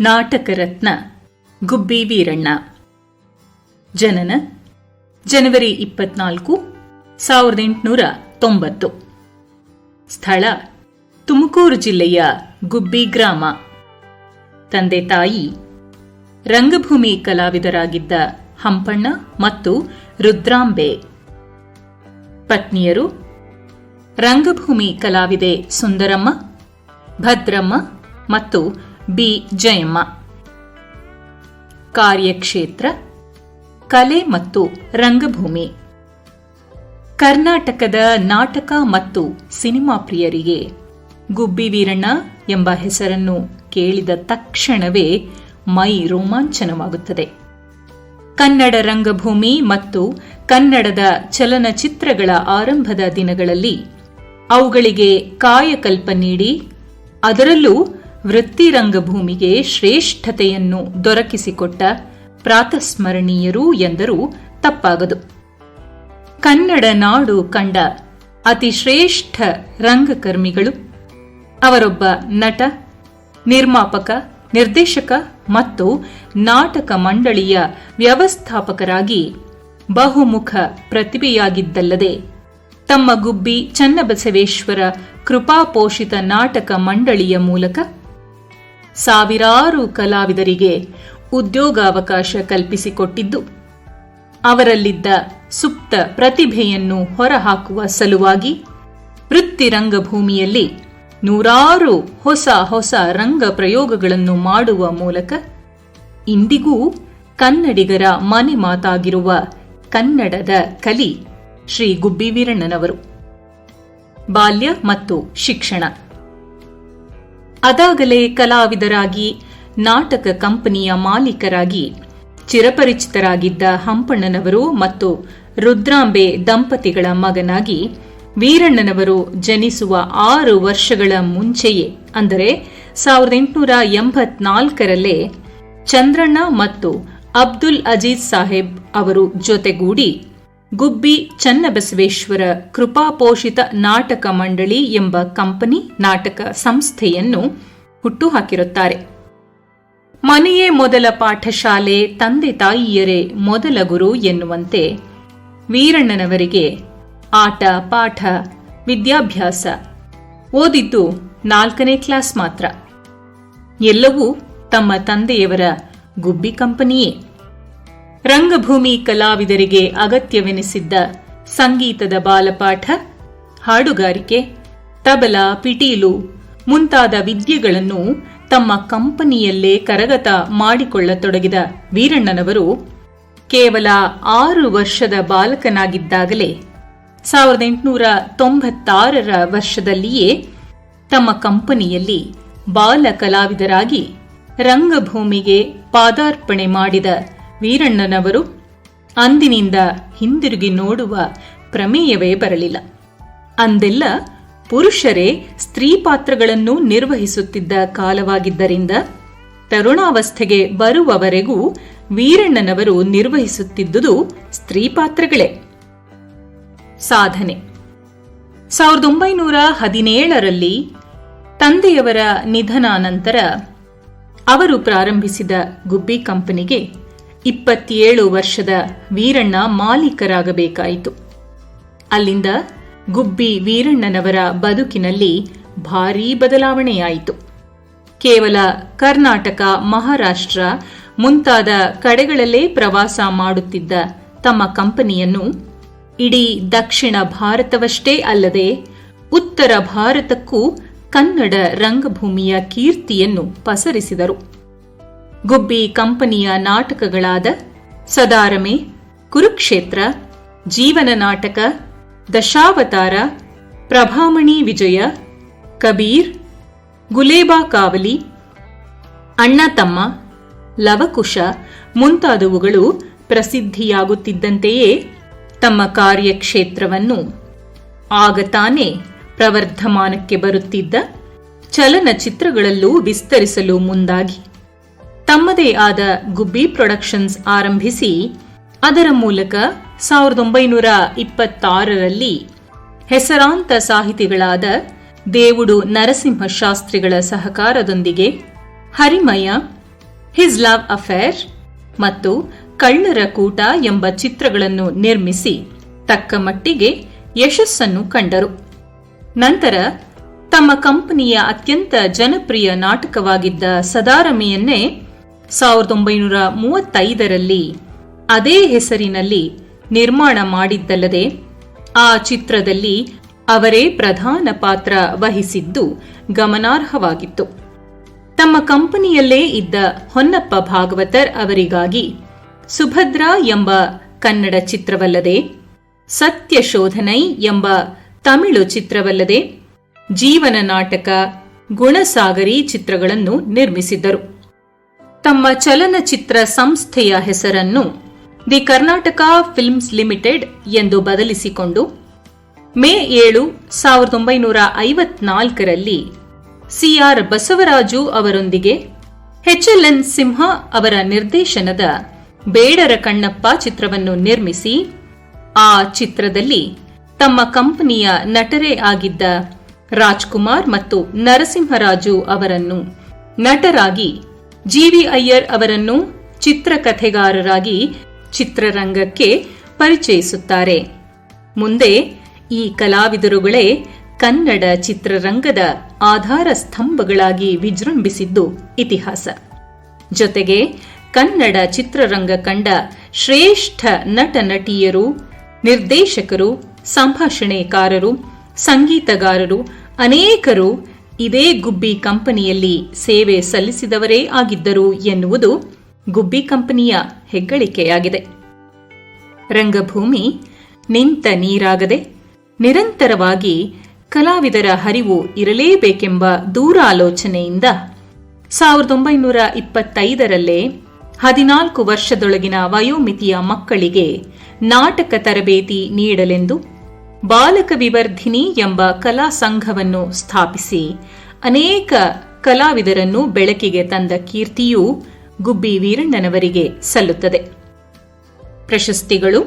ನಾಟಕರತ್ನ ಗುಬ್ಬಿ ವೀರಣ್ಣ. ಜನನ ಜನವರಿ ಇಪ್ಪತ್ನಾಲ್ಕು, ಸಾವಿರದ ಎಂಟುನೂರ ತೊಂಬತ್ತು. ಸ್ಥಳ ತುಮಕೂರು ಜಿಲ್ಲೆಯ ಗುಬ್ಬಿ ಗ್ರಾಮ. ತಂದೆ ತಾಯಿ ರಂಗಭೂಮಿ ಕಲಾವಿದರಾಗಿದ್ದ ಹಂಪಣ್ಣ ಮತ್ತು ರುದ್ರಾಂಬೆ. ಪತ್ನಿಯರು ರಂಗಭೂಮಿ ಕಲಾವಿದೆ ಸುಂದರಮ್ಮ, ಭದ್ರಮ್ಮ ಮತ್ತು ಬಿ. ಜಯಮ್ಮ. ಕಾರ್ಯಕ್ಷೇತ್ರ, ಕಲೆ ಮತ್ತು ರಂಗಭೂಮಿ. ಕರ್ನಾಟಕದ ನಾಟಕ ಮತ್ತು ಸಿನಿಮಾ ಪ್ರಿಯರಿಗೆ ಗುಬ್ಬಿ ವೀರಣ್ಣ ಎಂಬ ಹೆಸರನ್ನು ಕೇಳಿದ ತಕ್ಷಣವೇ ಮೈ ರೋಮಾಂಚನವಾಗುತ್ತದೆ. ಕನ್ನಡ ರಂಗಭೂಮಿ ಮತ್ತು ಕನ್ನಡದ ಚಲನಚಿತ್ರಗಳ ಆರಂಭದ ದಿನಗಳಲ್ಲಿ ಅವುಗಳಿಗೆ ಕಾಯಕಲ್ಪ ನೀಡಿ ಅದರಲ್ಲೂ ವೃತ್ತಿರಂಗಭೂಮಿಗೆ ಶ್ರೇಷ್ಠತೆಯನ್ನು ದೊರಕಿಸಿಕೊಟ್ಟ ಪ್ರಾತಸ್ಮರಣೀಯರು ಎಂದರೂ ತಪ್ಪಾಗದು. ಕನ್ನಡ ನಾಡು ಕಂಡ ಅತಿ ಶ್ರೇಷ್ಠ ರಂಗಕರ್ಮಿಗಳು. ಅವರೊಬ್ಬ ನಟ, ನಿರ್ಮಾಪಕ, ನಿರ್ದೇಶಕ ಮತ್ತು ನಾಟಕ ಮಂಡಳಿಯ ವ್ಯವಸ್ಥಾಪಕರಾಗಿ ಬಹುಮುಖ ಪ್ರತಿಭೆಯಾಗಿದ್ದಲ್ಲದೆ, ತಮ್ಮ ಗುಬ್ಬಿ ಚನ್ನಬಸವೇಶ್ವರ ಕೃಪಾಪೋಷಿತ ನಾಟಕ ಮಂಡಳಿಯ ಮೂಲಕ ಸಾವಿರಾರು ಕಲಾವಿದರಿಗೆ ಉದ್ಯೋಗಾವಕಾಶ ಕಲ್ಪಿಸಿಕೊಟ್ಟಿದ್ದು. ಅವರಲ್ಲಿದ್ದ ಸುಪ್ತ ಪ್ರತಿಭೆಯನ್ನು ಹೊರಹಾಕುವ ಸಲುವಾಗಿ ವೃತ್ತಿರಂಗಭೂಮಿಯಲ್ಲಿ ನೂರಾರು ಹೊಸ ಹೊಸ ರಂಗ ಪ್ರಯೋಗಗಳನ್ನು ಮಾಡುವ ಮೂಲಕ ಇಂದಿಗೂ ಕನ್ನಡಿಗರ ಮನೆ ಮಾತಾಗಿರುವ ಕನ್ನಡದ ಕಲಿ ಶ್ರೀ ಗುಬ್ಬಿ ವೀರಣ್ಣನವರು ಬಾಲ್ಯ ಮತ್ತು ಶಿಕ್ಷಣ. ಅದಾಗಲೇ ಕಲಾವಿದರಾಗಿ, ನಾಟಕ ಕಂಪನಿಯ ಮಾಲೀಕರಾಗಿ, ಚಿರಪರಿಚಿತರಾಗಿದ್ದ ಹಂಪಣ್ಣನವರು ಮತ್ತು ರುದ್ರಾಂಬೆ ದಂಪತಿಗಳ ಮಗನಾಗಿ ವೀರಣ್ಣನವರು ಜನಿಸುವ ಆರು ವರ್ಷಗಳ ಮುಂಚೆಯೇ, ಅಂದರೆ ಸಾವಿರದ ಎಂಟುನೂರ ಎಂಬತ್ನಾಲ್ಕರಲ್ಲೇ ಚಂದ್ರಣ್ಣ ಮತ್ತು ಅಬ್ದುಲ್ ಅಜೀಜ್ ಸಾಹೇಬ್ ಅವರು ಜೊತೆಗೂಡಿ ಗುಬ್ಬಿ ಚನ್ನಬಸವೇಶ್ವರ ಕೃಪಾಪೋಷಿತ ನಾಟಕ ಮಂಡಳಿ ಎಂಬ ಕಂಪನಿ ನಾಟಕ ಸಂಸ್ಥೆಯನ್ನು ಹುಟ್ಟುಹಾಕಿರುತ್ತಾರೆ. ಮನೆಯೇ ಮೊದಲ ಪಾಠಶಾಲೆ, ತಂದೆ ತಾಯಿಯರೇ ಮೊದಲ ಗುರು ಎನ್ನುವಂತೆ ವೀರಣ್ಣನವರಿಗೆ ಆಟ, ಪಾಠ, ವಿದ್ಯಾಭ್ಯಾಸ ಓದಿದ್ದು ನಾಲ್ಕನೇ ಕ್ಲಾಸ್ ಮಾತ್ರ. ಎಲ್ಲವೂ ತಮ್ಮ ತಂದೆಯವರ ಗುಬ್ಬಿ ಕಂಪನಿಯೇ. ರಂಗಭೂಮಿ ಕಲಾವಿದರಿಗೆ ಅಗತ್ಯವೆನಿಸಿದ್ದ ಸಂಗೀತದ ಬಾಲಪಾಠ, ಹಾಡುಗಾರಿಕೆ, ತಬಲ, ಪಿಟೀಲು ಮುಂತಾದ ವಿದ್ಯೆಗಳನ್ನು ತಮ್ಮ ಕಂಪನಿಯಲ್ಲೇ ಕರಗತ ಮಾಡಿಕೊಳ್ಳತೊಡಗಿದ ವೀರಣ್ಣನವರು ಕೇವಲ ಆರು ವರ್ಷದ ಬಾಲಕನಾಗಿದ್ದಾಗಲೇ ಸಾವಿರದ ಎಂಟುನೂರ ತೊಂಬತ್ತಾರರ ವರ್ಷದಲ್ಲಿಯೇ ತಮ್ಮ ಕಂಪನಿಯಲ್ಲಿ ಬಾಲ ಕಲಾವಿದರಾಗಿ ರಂಗಭೂಮಿಗೆ ಪಾದಾರ್ಪಣೆ ಮಾಡಿದ ವೀರಣ್ಣನವರು ಅಂದಿನಿಂದ ಹಿಂದಿರುಗಿ ನೋಡುವ ಪ್ರಮೇಯವೇ ಬರಲಿಲ್ಲ. ಅಂದೆಲ್ಲ ಪುರುಷರೇ ಸ್ತ್ರೀ ಪಾತ್ರಗಳನ್ನು ನಿರ್ವಹಿಸುತ್ತಿದ್ದ ಕಾಲವಾಗಿದ್ದರಿಂದ ತರುಣಾವಸ್ಥೆಗೆ ಬರುವವರೆಗೂ ವೀರಣ್ಣನವರು ನಿರ್ವಹಿಸುತ್ತಿದ್ದುದು ಸ್ತ್ರೀ ಪಾತ್ರಗಳೇ. ಸಾಧನೆ. ಸಾವಿರದ ಒಂಬೈನೂರ ಹದಿನೇಳರಲ್ಲಿ ತಂದೆಯವರ ನಿಧನಾನಂತರ ಅವರು ಪ್ರಾರಂಭಿಸಿದ ಗುಬ್ಬಿ ಕಂಪನಿಗೆ ಇಪ್ಪತ್ತೇಳು ವರ್ಷದ ವೀರಣ್ಣ ಮಾಲೀಕರಾಗಬೇಕಾಯಿತು. ಅಲ್ಲಿಂದ ಗುಬ್ಬಿ ವೀರಣ್ಣನವರ ಬದುಕಿನಲ್ಲಿ ಭಾರೀ ಬದಲಾವಣೆಯಾಯಿತು. ಕೇವಲ ಕರ್ನಾಟಕ, ಮಹಾರಾಷ್ಟ್ರ ಮುಂತಾದ ಕಡೆಗಳಲ್ಲೇ ಪ್ರವಾಸ ಮಾಡುತ್ತಿದ್ದ ತಮ್ಮ ಕಂಪನಿಯನ್ನು ಇಡೀ ದಕ್ಷಿಣ ಭಾರತವಷ್ಟೇ ಅಲ್ಲದೆ ಉತ್ತರ ಭಾರತಕ್ಕೂ ಕನ್ನಡ ರಂಗಭೂಮಿಯ ಕೀರ್ತಿಯನ್ನು ಪಸರಿಸಿದರು. ಗುಬ್ಬಿ ಕಂಪನಿಯ ನಾಟಕಗಳಾದ ಸದಾರಮೆ, ಕುರುಕ್ಷೇತ್ರ, ಜೀವನ ನಾಟಕ, ದಶಾವತಾರ, ಪ್ರಭಾಮಣಿ ವಿಜಯ, ಕಬೀರ್, ಗುಲೇಬಾ ಕಾವಲಿ, ಅಣ್ಣ ತಮ್ಮ, ಲವಕುಶ ಮುಂತಾದವುಗಳು ಪ್ರಸಿದ್ಧಿಯಾಗುತ್ತಿದ್ದಂತೆಯೇ ತಮ್ಮ ಕಾರ್ಯಕ್ಷೇತ್ರವನ್ನು ಆಗತಾನೆ ಪ್ರವರ್ಧಮಾನಕ್ಕೆ ಬರುತ್ತಿದ್ದ ಚಲನಚಿತ್ರಗಳಲ್ಲೂ ವಿಸ್ತರಿಸಲು ಮುಂದಾಗಿ. ತಮ್ಮದೇ ಆದ ಗುಬ್ಬಿ ಪ್ರೊಡಕ್ಷನ್ಸ್ ಆರಂಭಿಸಿ, ಅದರ ಮೂಲಕ ಸಾವಿರದ ಒಂಬೈನೂರ ಇಪ್ಪತ್ತಾರರಲ್ಲಿ ಹೆಸರಾಂತ ಸಾಹಿತಿಗಳಾದ ದೇವುಡು ನರಸಿಂಹ ಶಾಸ್ತ್ರಿಗಳ ಸಹಕಾರದೊಂದಿಗೆ ಹರಿಮಯ, ಹಿಸ್ ಲವ್ ಅಫೇರ್ ಮತ್ತು ಕಳ್ಳರ ಕೂಟ ಎಂಬ ಚಿತ್ರಗಳನ್ನು ನಿರ್ಮಿಸಿ ತಕ್ಕ ಮಟ್ಟಿಗೆ ಯಶಸ್ಸನ್ನು ಕಂಡರು. ನಂತರ ತಮ್ಮ ಕಂಪನಿಯ ಅತ್ಯಂತ ಜನಪ್ರಿಯ ನಾಟಕವಾಗಿದ್ದ ಸದಾರಮೆಯನ್ನೇ ಸಾವಿರದ ಒಂಬೈನೂರ ಮೂವತ್ತೈದರಲ್ಲಿ ಅದೇ ಹೆಸರಿನಲ್ಲಿ ನಿರ್ಮಾಣ ಮಾಡಿದ್ದಲ್ಲದೆ, ಆ ಚಿತ್ರದಲ್ಲಿ ಅವರೇ ಪ್ರಧಾನ ಪಾತ್ರ ವಹಿಸಿದ್ದು ಗಮನಾರ್ಹವಾಗಿತ್ತು. ತಮ್ಮ ಕಂಪನಿಯಲ್ಲೇ ಇದ್ದ ಹೊನ್ನಪ್ಪ ಭಾಗವತರ್ ಅವರಿಗಾಗಿ ಸುಭದ್ರಾ ಎಂಬ ಕನ್ನಡ ಚಿತ್ರವಲ್ಲದೆ, ಸತ್ಯ ಶೋಧನೈ ಎಂಬ ತಮಿಳು ಚಿತ್ರವಲ್ಲದೆ, ಜೀವನ ನಾಟಕ ಗುಣಸಾಗರಿ ಚಿತ್ರಗಳನ್ನು ನಿರ್ಮಿಸಿದ್ದರು. ತಮ್ಮ ಚಲನಚಿತ್ರ ಸಂಸ್ಥೆಯ ಹೆಸರನ್ನು ದಿ ಕರ್ನಾಟಕ ಫಿಲ್ಮ್ಸ್ ಲಿಮಿಟೆಡ್ ಎಂದು ಬದಲಿಸಿಕೊಂಡು ಮೇ ಏಳು, ಸಾವಿರದ ಒಂಬೈನೂರ ಐವತ್ನಾಲ್ಕರಲ್ಲಿ ಸಿಆರ್ ಬಸವರಾಜು ಅವರೊಂದಿಗೆ ಎಚ್ಎಲ್ಎನ್ ಸಿಂಹ ಅವರ ನಿರ್ದೇಶನದ ಬೇಡರ ಕಣ್ಣಪ್ಪ ಚಿತ್ರವನ್ನು ನಿರ್ಮಿಸಿ, ಆ ಚಿತ್ರದಲ್ಲಿ ತಮ್ಮ ಕಂಪನಿಯ ನಟರೇ ಆಗಿದ್ದ ರಾಜ್ಕುಮಾರ್ ಮತ್ತು ನರಸಿಂಹರಾಜು ಅವರನ್ನು ನಟರಾಗಿ ಜಿವಿ ಅಯ್ಯರ್ ಅವರನ್ನು ಚಿತ್ರಕಥೆಗಾರರಾಗಿ ಚಿತ್ರರಂಗಕ್ಕೆ ಪರಿಚಯಿಸುತ್ತಾರೆ. ಮುಂದೆ ಈ ಕಲಾವಿದರುಗಳೇ ಕನ್ನಡ ಚಿತ್ರರಂಗದ ಆಧಾರ ಸ್ತಂಭಗಳಾಗಿ ವಿಜೃಂಭಿಸಿದ್ದು ಇತಿಹಾಸ. ಜೊತೆಗೆ ಕನ್ನಡ ಚಿತ್ರರಂಗ ಕಂಡ ಶ್ರೇಷ್ಠ ನಟ ನಟಿಯರು, ನಿರ್ದೇಶಕರು, ಸಂಭಾಷಣೆಕಾರರು, ಸಂಗೀತಗಾರರು, ಅನೇಕರು ಇದೇ ಗುಬ್ಬಿ ಕಂಪನಿಯಲ್ಲಿ ಸೇವೆ ಸಲ್ಲಿಸಿದವರೇ ಆಗಿದ್ದರು ಎನ್ನುವುದು ಗುಬ್ಬಿ ಕಂಪನಿಯ ಹೆಗ್ಗಳಿಕೆಯಾಗಿದೆ. ರಂಗಭೂಮಿ ನಿಂತ ನೀರಾಗದೆ ನಿರಂತರವಾಗಿ ಕಲಾವಿದರ ಹರಿವು ಇರಲೇಬೇಕೆಂಬ ದೂರಾಲೋಚನೆಯಿಂದ ಸಾವಿರದ ಒಂಬೈನೂರ ಇಪ್ಪತ್ತೈದರಲ್ಲೇ ಹದಿನಾಲ್ಕು ವರ್ಷದೊಳಗಿನ ವಯೋಮಿತಿಯ ಮಕ್ಕಳಿಗೆ ನಾಟಕ ತರಬೇತಿ ನೀಡಲೆಂದು ಬಾಲಕ ವಿವರ್ಧಿನಿ ಎಂಬ ಕಲಾ ಸಂಘವನ್ನು ಸ್ಥಾಪಿಸಿ ಅನೇಕ ಕಲಾವಿದರನ್ನು ಬೆಳಕಿಗೆ ತಂದ ಕೀರ್ತಿಯು ಗುಬ್ಬಿ ವೀರಣ್ಣನವರಿಗೆ ಸಲ್ಲುತ್ತದೆ. ಪ್ರಶಸ್ತಿಗಳು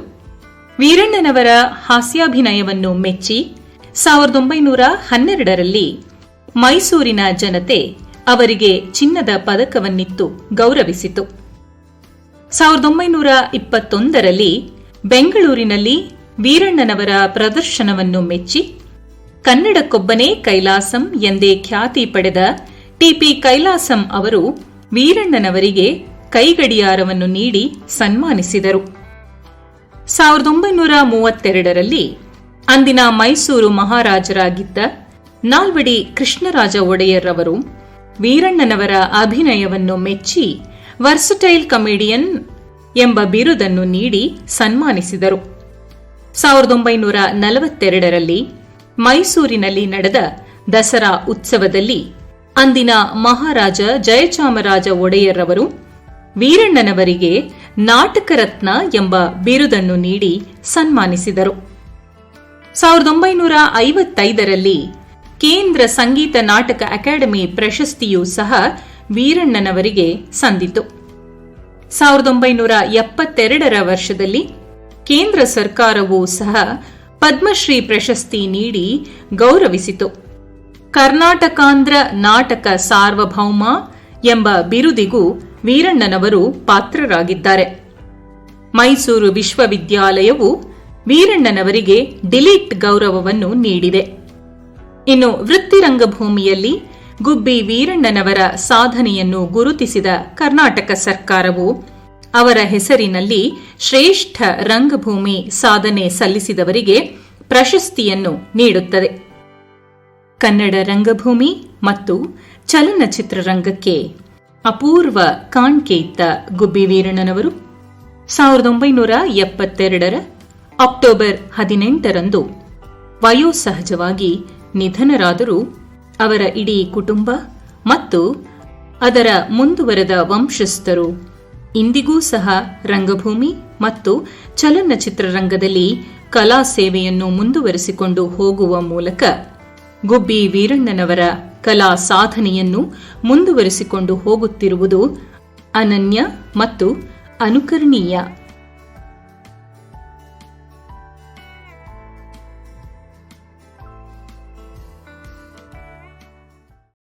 ವೀರಣ್ಣನವರ ಹಾಸ್ಯಾಭಿನಯವನ್ನು ಮೆಚ್ಚಿ ಸಾವಿರದ ಒಂಬೈನೂರ ಹನ್ನೆರಡರಲ್ಲಿ ಮೈಸೂರಿನ ಜನತೆ ಅವರಿಗೆ ಚಿನ್ನದ ಪದಕವನ್ನಿತ್ತು ಗೌರವಿಸಿತು. ಸಾವಿರದ ಒಂಬೈನೂರ ಇಪ್ಪತ್ತೊಂದರಲ್ಲಿ ಬೆಂಗಳೂರಿನಲ್ಲಿ ವೀರಣ್ಣನವರ ಪ್ರದರ್ಶನವನ್ನು ಮೆಚ್ಚಿ ಕನ್ನಡಕ್ಕೊಬ್ಬನೇ ಕೈಲಾಸಂ ಎಂದೇ ಖ್ಯಾತಿ ಪಡೆದ ಟಿಪಿ ಕೈಲಾಸಂ ಅವರು ವೀರಣ್ಣನವರಿಗೆ ಕೈಗಡಿಯಾರವನ್ನು ನೀಡಿ ಸನ್ಮಾನಿಸಿದರು. ಸಾವಿರದ ಒಂಬೈನೂರ ಮೂವತ್ತೆರಡರಲ್ಲಿ ಅಂದಿನ ಮೈಸೂರು ಮಹಾರಾಜರಾಗಿದ್ದ ನಾಲ್ವಡಿ ಕೃಷ್ಣರಾಜ ಒಡೆಯರ್ ಅವರು ವೀರಣ್ಣನವರ ಅಭಿನಯವನ್ನು ಮೆಚ್ಚಿ, ವರ್ಸಟೈಲ್ ಕಮಿಡಿಯನ್ ಎಂಬ ಬಿರುದನ್ನು ನೀಡಿ ಸನ್ಮಾನಿಸಿದರು. ಸಾವಿರದ ಒಂಬೈನೂರ ನಲವತ್ತೆರಡರಲ್ಲಿ ಮೈಸೂರಿನಲ್ಲಿ ನಡೆದ ದಸರಾ ಉತ್ಸವದಲ್ಲಿ ಅಂದಿನ ಮಹಾರಾಜ ಜಯಚಾಮರಾಜ ಒಡೆಯರ್ ಅವರು ವೀರಣ್ಣನವರಿಗೆ ನಾಟಕ ರತ್ನ ಎಂಬ ಬಿರುದನ್ನು ನೀಡಿ ಸನ್ಮಾನಿಸಿದರು. ಸಾವಿರದ ಒಂಬೈನೂರ ಐವತ್ತೈದರಲ್ಲಿ ಕೇಂದ್ರ ಸಂಗೀತ ನಾಟಕ ಅಕಾಡೆಮಿ ಪ್ರಶಸ್ತಿಯೂ ಸಹ ವೀರಣ್ಣನವರಿಗೆ ಸಂದಿತು ಸಾವಿರದ ಒಂಬೈನೂರ ಎಪ್ಪತ್ತೆರಡರ ವರ್ಷದಲ್ಲಿ ಕೇಂದ್ರ ಸರ್ಕಾರವೂ ಸಹ ಪದ್ಮಶ್ರೀ ಪ್ರಶಸ್ತಿ ನೀಡಿ ಗೌರವಿಸಿತು. ಕರ್ನಾಟಕಾಂಧ್ರ ನಾಟಕ ಸಾರ್ವಭೌಮ ಎಂಬ ಬಿರುದಿಗೂ ವೀರಣ್ಣನವರು ಪಾತ್ರರಾಗಿದ್ದಾರೆ. ಮೈಸೂರು ವಿಶ್ವವಿದ್ಯಾಲಯವು ವೀರಣ್ಣನವರಿಗೆ ಡಿಲೀಟ್ ಗೌರವವನ್ನು ನೀಡಿದೆ. ಇನ್ನು ವೃತ್ತಿರಂಗಭೂಮಿಯಲ್ಲಿ ಗುಬ್ಬಿ ವೀರಣ್ಣನವರ ಸಾಧನೆಯನ್ನು ಗುರುತಿಸಿದ ಕರ್ನಾಟಕ ಸರ್ಕಾರವು ಅವರ ಹೆಸರಿನಲ್ಲಿ ಶ್ರೇಷ್ಠ ರಂಗಭೂಮಿ ಸಾಧನೆ ಸಲ್ಲಿಸಿದವರಿಗೆ ಪ್ರಶಸ್ತಿಯನ್ನು ನೀಡುತ್ತದೆ. ಕನ್ನಡ ರಂಗಭೂಮಿ ಮತ್ತು ಚಲನಚಿತ್ರರಂಗಕ್ಕೆ ಅಪೂರ್ವ ಕಾಣ್ಕೆ ಇತ್ತ ಗುಬ್ಬಿ ವೀರಣ್ಣನವರು ಸಾವಿರದ ಒಂಬೈನೂರ ಎಪ್ಪತ್ತೆರಡರ ಅಕ್ಟೋಬರ್ ಹದಿನೆಂಟರಂದು ವಯೋಸಹಜವಾಗಿ ನಿಧನರಾದರೂ. ಅವರ ಇಡೀ ಕುಟುಂಬ ಮತ್ತು ಅದರ ಮುಂದುವರೆದ ವಂಶಸ್ಥರು ಇಂದಿಗೂ ಸಹ ರಂಗಭೂಮಿ ಮತ್ತು ಚಲನಚಿತ್ರರಂಗದಲ್ಲಿ ಕಲಾ ಸೇವೆಯನ್ನು ಮುಂದುವರೆಸಿಕೊಂಡು ಹೋಗುವ ಮೂಲಕ ಗುಬ್ಬಿ ವೀರಣ್ಣನವರ ಕಲಾ ಸಾಧನೆಯನ್ನು ಮುಂದುವರೆಸಿಕೊಂಡು ಹೋಗುತ್ತಿರುವುದು ಅನನ್ಯ ಮತ್ತು ಅನುಕರಣೀಯ.